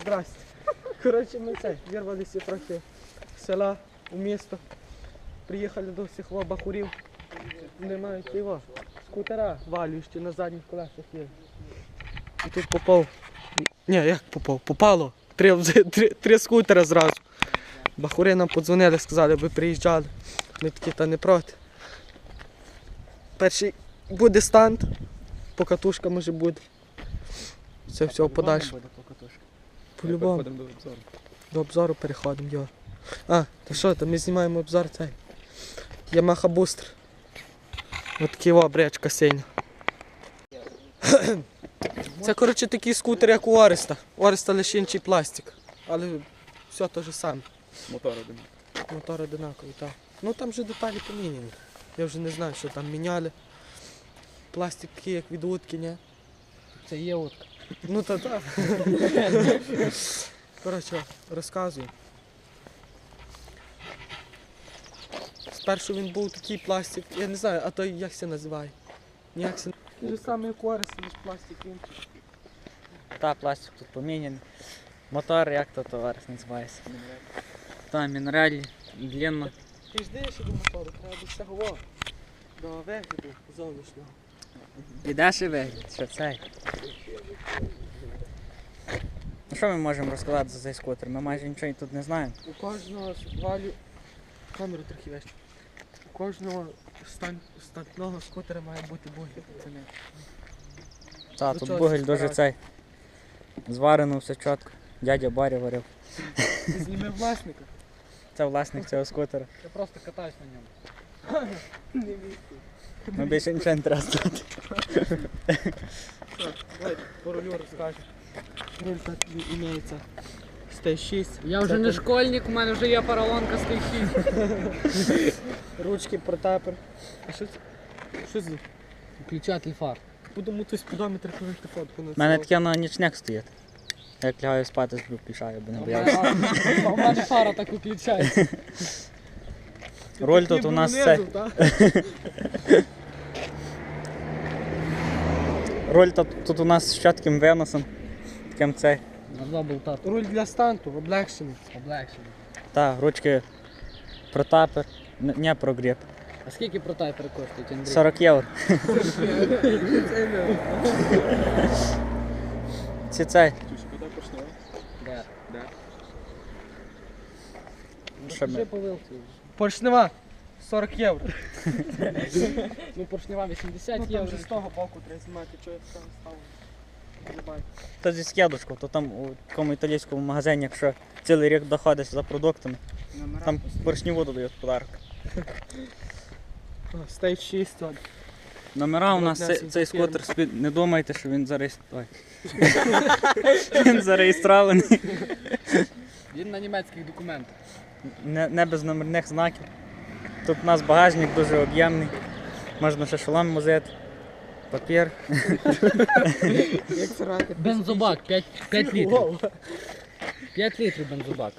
Здрасте. Коротше, ми це, вирвалися трохи з села у місто. Приїхали до всіх бахурів. Не мають його. Скутера валюючи на задніх колесах є. І тут попав. Ні, як попав? Попало. Три, три, три скутера зразу. Бахури нам подзвонили, сказали, ви приїжджали. Ми такі та не проти. Перший буде станд, покатушка може буде. Це все подальше. По-любому. Переходимо до обзору. До обзору переходимо, йо. А, то що, то ми знімаємо обзор цей. Yamaha Booster. Ось такий о, бречка синя. Це, коротше, такий скутер, як у Ореста. У Ореста лише інший пластик. Але все те ж саме. Мотор один. Мотор одинаковий, так. Ну там вже деталі поміняні. Я вже не знаю, що там міняли. Пластик такий, як від утки, ні? Це є утка. Ну та так. Коротше, розказую. Спершу він був такий пластик, я не знаю, а той як це називає? Ніяк це. Самий як у Ареса, лише пластик інший. Та пластик тут поміняний. Мотор, як то товар називається. Та мінераль, длинно. Ти ж дивишся до мотору, треба до всього до вигляду зовнішнього. І вигляд, що цей. Ну що ми можемо розказати за цей скутер? Ми майже нічого тут не знаємо. У кожного валю. Камеру трохи вище. У кожного стан... стантного скутера має бути бугель. Це не. Та, До тут чого бугель це дуже цей. Зварено все чітко. Дядя Баря варив. Ти зніми власника. Це власник цього скутера. Я просто катаюсь на ньому. Не війську. Ми більше нічого не треба знати. Давай по рулю розкажу. Руль так імеється. Стей 6. Я вже не школьник, у мене вже є паралонка з тих шість. Ручки, протапер. А що це? Що це? Включатель фар. Будемо тут спідометр провести фотку на У мене таке на нічник стоїть. Як лягаю спати, сплю, включаю, бо не боявся. У мене фара так виключається. Роль тут у нас це. Роль тут, тут у нас з чітким виносом. Таким цей. Руль для станту, облегшений. облегшено. Та, ручки протапер, Н- не прогріб. А скільки протайпери коштують, Андрій? 40 євро. Ці цей. Вже по вилці. Поршнева. 40 євро. Ну, поршнева 80 Ну, там євро. вже з того боку треба знімати, що я там став. То зі скидочку, то там у такому італійському магазині, якщо цілий рік доходиш за продуктами, там поршневу додають в подарок. Стейт 6. от. Номера у нас цей, цей фірма. скутер спі- не думайте, що він зареєстрований. він зареєстрований. Він на німецьких документах. Не, не без номерних знаків. Тут у нас багажник дуже об'ємний. Можна ще шолом возити. Папір. Бензобак 5, 5 літрів. 5 літрів бензобак.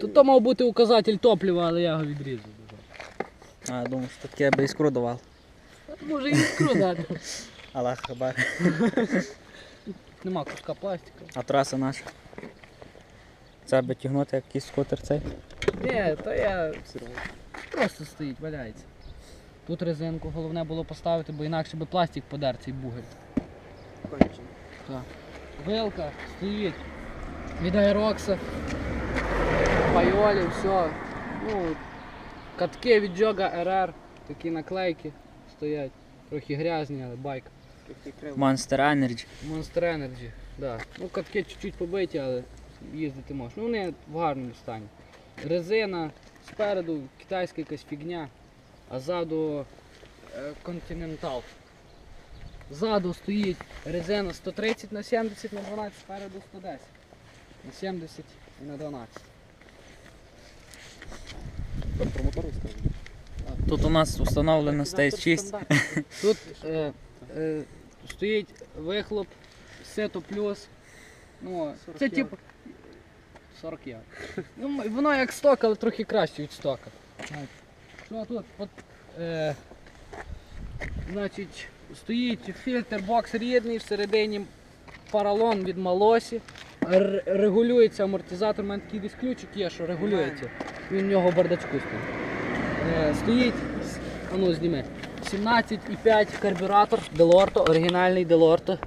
Тут то мав бути указатель топлива, але я його відрізав. А, я думаю, що таке би іскру давав. Може і іскру дати. Аллах хабар. Нема куска пластика. А траса наша. Це би тягнути як якийсь скутер цей. Ні, то я просто стоїть, валяється. Тут резинку головне було поставити, бо інакше би пластик подер цей бугель. Вилка стоїть від аерокса, пайолі, все. Ну, катки від Джога РР, такі наклейки стоять. Трохи грязні, але байк. Monster Energy. Monster Energy, да. Ну, катки чуть-чуть побиті, але їздити можна. Ну, вони в гарному стані. Резина спереду, китайська якась фігня, а ззаду е, Continental. Ззаду стоїть резина 130 на 70 на 12, спереду 110. На 70 і на 12. Про мотор розкажи. Тут у нас встановлено Stage 6. Тут е, е, стоїть вихлоп, сето плюс. Ну, це типу. 40 євро. Ну, воно як сток, але трохи краще від стока. Що тут? От, е, значить, стоїть фільтр бокс рідний, всередині паралон від Малосі, регулюється амортизатор, у мене такий десь ключик є, що регулюється. Він в нього бардачку стоїть. Е, стоїть, а ну зніми, 17,5 карбюратор Делорто, оригінальний Делорто.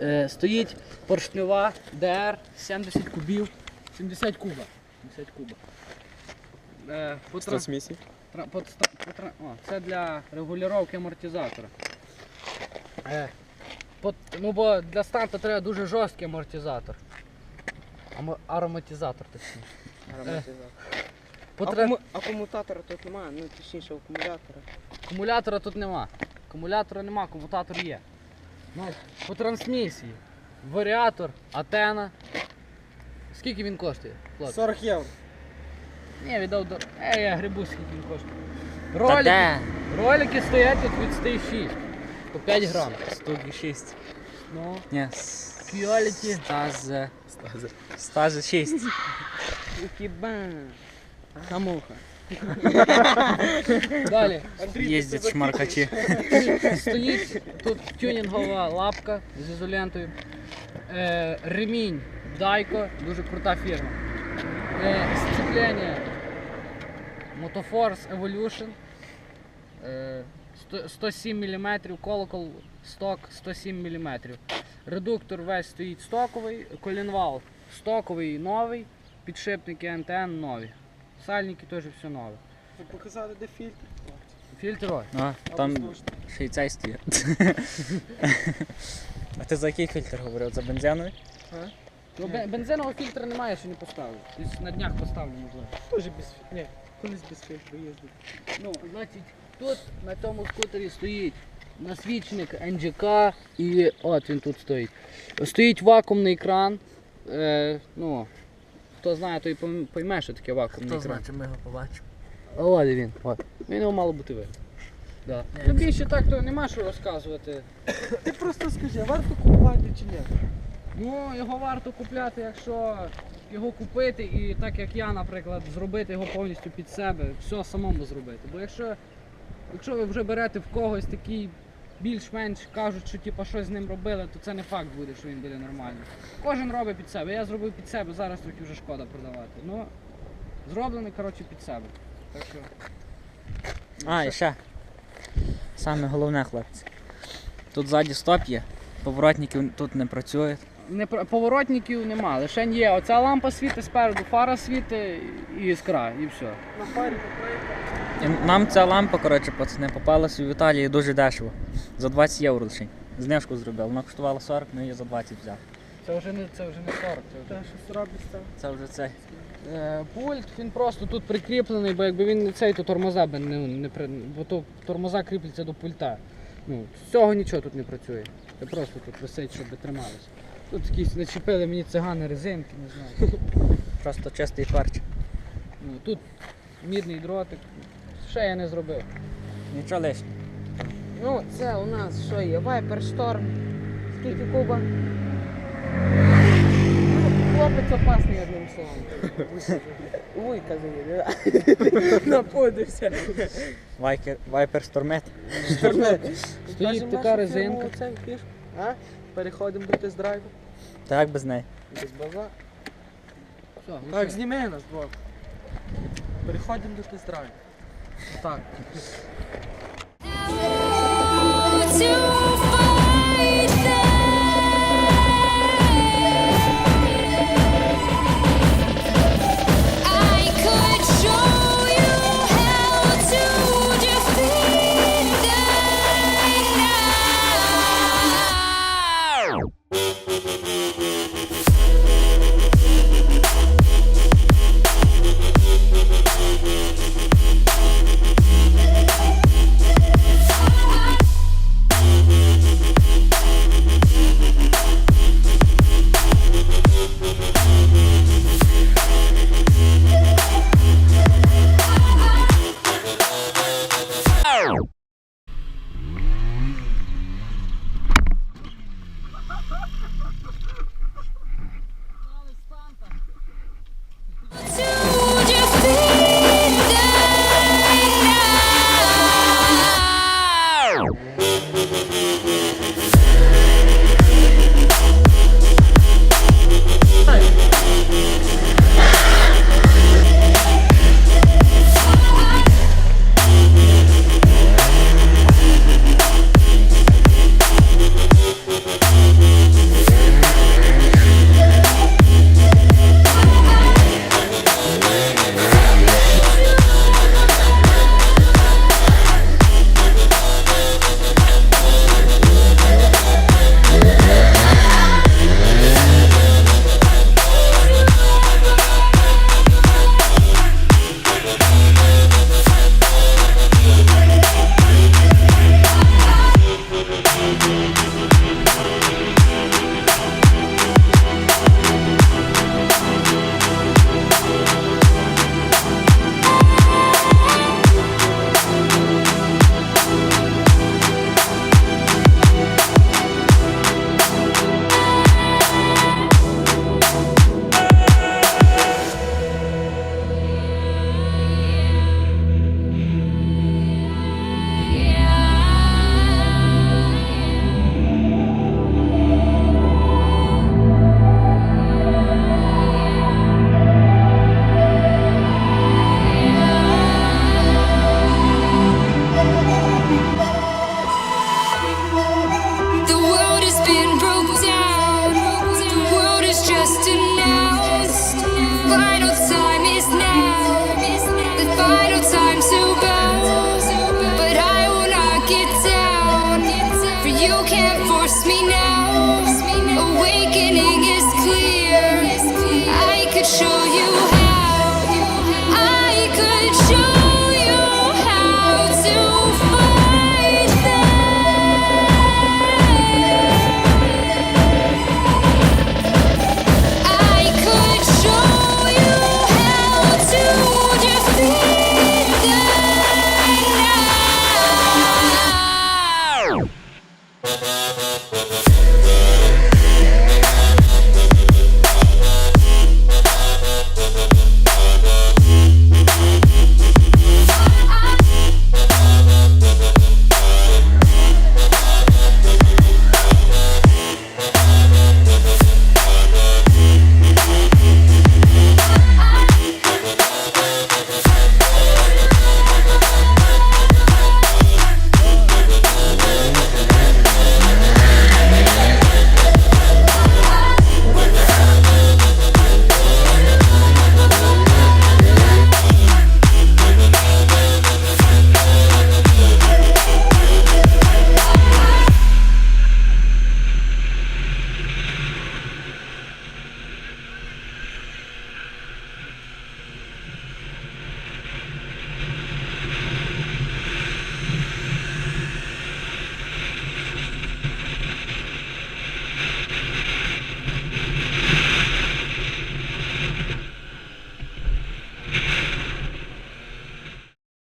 Е, стоїть поршньова DR 70 кубів. 70 куба. 70 куба. Е, по тран- смісі. Тра- под ста- по тра- О, це для регулювання амортизатора. Е, под- ну бо для станта треба дуже жорсткий амортизатор. Амо- ароматизатор точніше. По тра- Акуму... Акумулятора тут немає, ну точніше акумулятора. Акумулятора тут нема. Акумулятора нема, акумулятор є. Ну, по трансмісії. Варіатор, атена. Скільки він коштує? хлопці? 40 євро. Ні, віддав до. Е, я грибу, скільки він коштує. Ролики, де? ролики стоять тут від 106 по 5 грам. Стуки 6. Ну, Ні, Quality. стази. Стази 6. Укібан. Хамуха. далі. Їздять шмаркачі. Стоїть тут тюнінгова лапка з ізолентою. Е, ремінь Дайко, дуже крута фірма. Е, сцеплення Motoforce Evolution. Е, 107 мм, колокол сток 107 мм. Редуктор весь стоїть стоковий, колінвал стоковий новий, підшипники НТН нові. Сальники теж все нове. Ви показали, де фільтр? Фільтр ось. А, там ще й цей стоїть. А ти за який фільтр говорив? За бензиновий? Ну, бен- бензинового фільтра немає, ще не поставив. Десь на днях поставлю, можливо. Теж без фільтру. Ні, колись без фільтру їздив. Ну, значить, тут на цьому скутері стоїть насвічник NGK і от він тут стоїть. Стоїть вакуумний кран. Е, ну, хто знає, той пойм- пойме, що таке вакуумний кран. ми його побачимо. А От він. От. Він його мало бути видно. Да. Ну, більше так то нема що розказувати. Ти просто скажи, варто купувати чи ні? Ну, його варто купляти, якщо його купити і так як я, наприклад, зробити його повністю під себе, все самому зробити. Бо якщо, якщо ви вже берете в когось такий більш-менш кажуть, що типу, щось з ним робили, то це не факт буде, що він буде нормальний. Кожен робить під себе. Я зробив під себе, зараз трохи вже шкода продавати. Ну, зроблений, коротше, під себе. Так що. А, і ще. Саме головне, хлопці. Тут ззаді стоп є, поворотники тут не працюють. Не, поворотників нема, лише є оця лампа світить спереду, фара світить і іскра, і все. На фарі нам ця лампа, коротше, пацани, попалася в Італії дуже дешево. За 20 євро лише. Знижку зробив. Вона коштувала 40, ми її за 20 взяв. Це вже не, це вже не 40, це вже. Це вже цей. Е, Пульт він просто тут прикріплений, бо якби він не цей, то тормоза би не, не при- бо то тормоза кріпляться до пульта. Ну, з цього нічого тут не працює. Це просто тут висить, щоб трималося. Тут якісь начепили мені цигани резинки, не знаю. Просто чистий парч. Ну, тут мідний дротик. Ще я не зробив. Нічого лишнього. Ну, це у нас що є? Viper Storm. Скільки куба? Ну, хлопець опасний одним словом. Вуйка заїде. Напудився. Вайпер стормет. Стоїть така резинка. Переходимо до тест-драйву. Так без неї. Без база. Все, ну Так, все. зніми нас, бо. Переходимо до тест-драйву. Так. force me now, awakening.